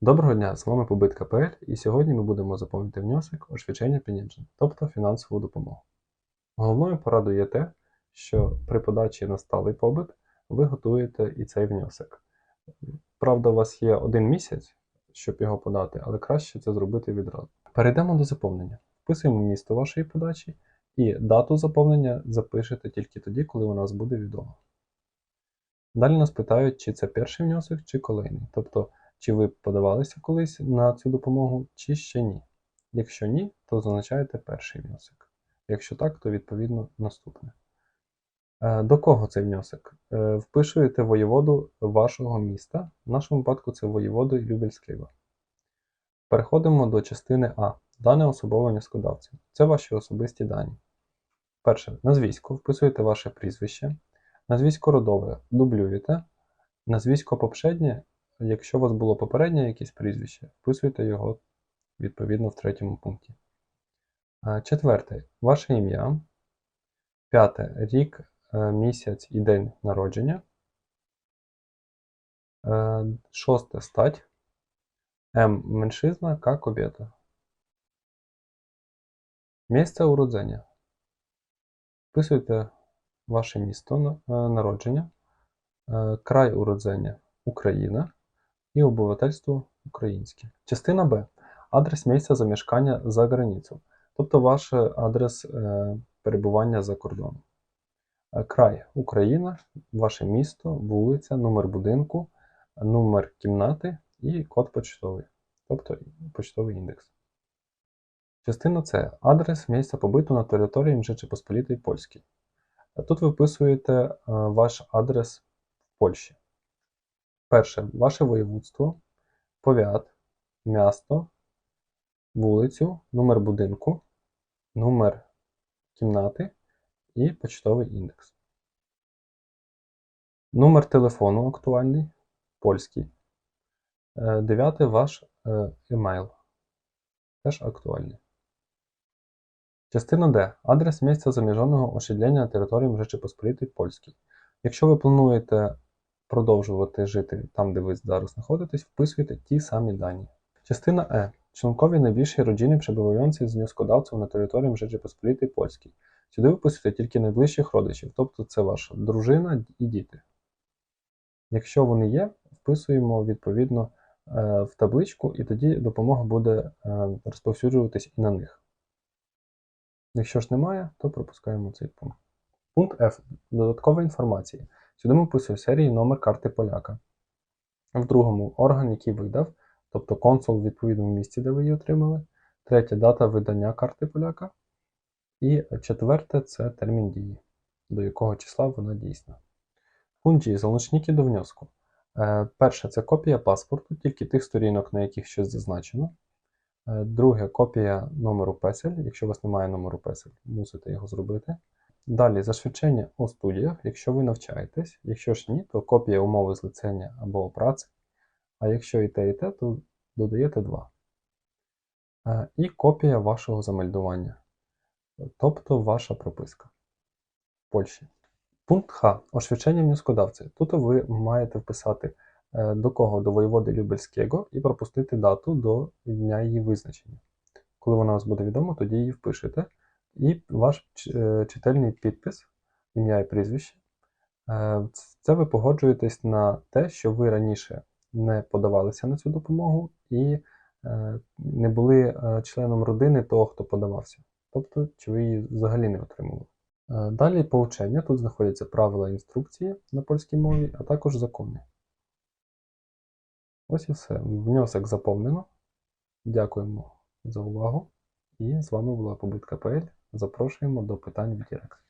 Доброго дня, з вами Побит.пл і сьогодні ми будемо заповнити внесок освячення пенінжен, тобто фінансову допомогу. Головною порадою є те, що при подачі на сталий побит ви готуєте і цей внесок. Правда, у вас є один місяць, щоб його подати, але краще це зробити відразу. Перейдемо до заповнення. Вписуємо місто вашої подачі і дату заповнення запишете тільки тоді, коли у нас буде відомо. Далі нас питають, чи це перший внесок, чи kolejний. Тобто, чи ви подавалися колись на цю допомогу, чи ще ні. Якщо ні, то зазначаєте перший внесок. Якщо так, то відповідно наступне. Е, До кого цей внесок? Е, Впишуєте воєводу вашого міста. В нашому випадку це воєводу Любельського. Переходимо до частини А. Дане особове внескодавця. Це ваші особисті дані. Перше, назвісько. Вписуєте ваше прізвище. Назвісько родове дублюєте. Назвісько попшеднє, якщо у вас було попереднє якесь прізвище, вписуєте його відповідно в третьому пункті. Четверте, ваше ім'я. П'яте рік, е, місяць і день народження. Е, Шосте стать. М меншизна, К кобєта. Місце уродження. Вписуєте ваше місто е, народження, край уродження Україна і обивательство українське. Частина Б. Адрес місця замешкання за границю, тобто ваш адрес е, перебування за кордоном. Е, Край Україна, ваше місто, вулиця, номер будинку, номер кімнати і код почтовий, тобто почтовий індекс. Частина С. Адрес місця побиту на території Rzeczy Посполітої Польській. Тут ви вписуєте е, ваш адрес в Польщі. Перше, ваше воєводство, повіат, місто, вулицю, номер будинку, номер кімнати і почтовий індекс. Номер телефону актуальний, польський. Е, Дев'яте ваш е, емейл. Теж актуальний. Частина Д. Адрес місця заміженого ошідлення на території Rzeczy Посполітої Польській. Якщо ви плануєте продовжувати жити там, де ви зараз знаходитесь, вписуйте ті самі дані. Частина Е. Членкові найбільшої родини, перебуваючи з внескодавцем на території Rzeczy Посполітої Польській. Сюди виписуйте тільки найближчих родичів, тобто це ваша дружина і діти. Якщо вони є, вписуємо відповідно е, в табличку, і тоді допомога буде е, розповсюджуватись і на них. Якщо ж немає, то пропускаємо цей пункт. Пункт F. Додаткова інформація. Сюди ми серії номер карти поляка. В другому орган, який видав, тобто консул в відповідному місці, де ви її отримали. Третя дата видання карти поляка. І четверте це термін дії, до якого числа вона дійсна. Пункт. Залучники до внеску. Е, Перше це копія паспорту, тільки тих сторінок, на яких щось зазначено. Е, Друге копія номеру песель. Якщо у вас немає номеру песель, мусите його зробити. Далі зашвидчення у студіях, якщо ви навчаєтесь. Якщо ж ні, то копія умови злицення або праці. А якщо і те, і те, то додаєте 2. Е, І копія вашого замельдування, тобто ваша прописка в Польщі. Пункт Х. Освячення внескодавця. Тут ви маєте вписати е, до кого до воєводи Любельського і пропустити дату до дня її визначення. Коли вона вас буде відома, тоді її впишете. І ваш е, чительний підпис, ім'я і прізвище. Е, Це ви погоджуєтесь на те, що ви раніше не подавалися на цю допомогу і е, не були членом родини того, хто подавався. Тобто, чи ви її взагалі не отримували. Далі повчення. Тут знаходяться правила інструкції на польській мові, а також закони. Ось і все. Внесок заповнено. Дякуємо за увагу. І з вами була Побитка Побитка.пл. Запрошуємо до питань в Директ.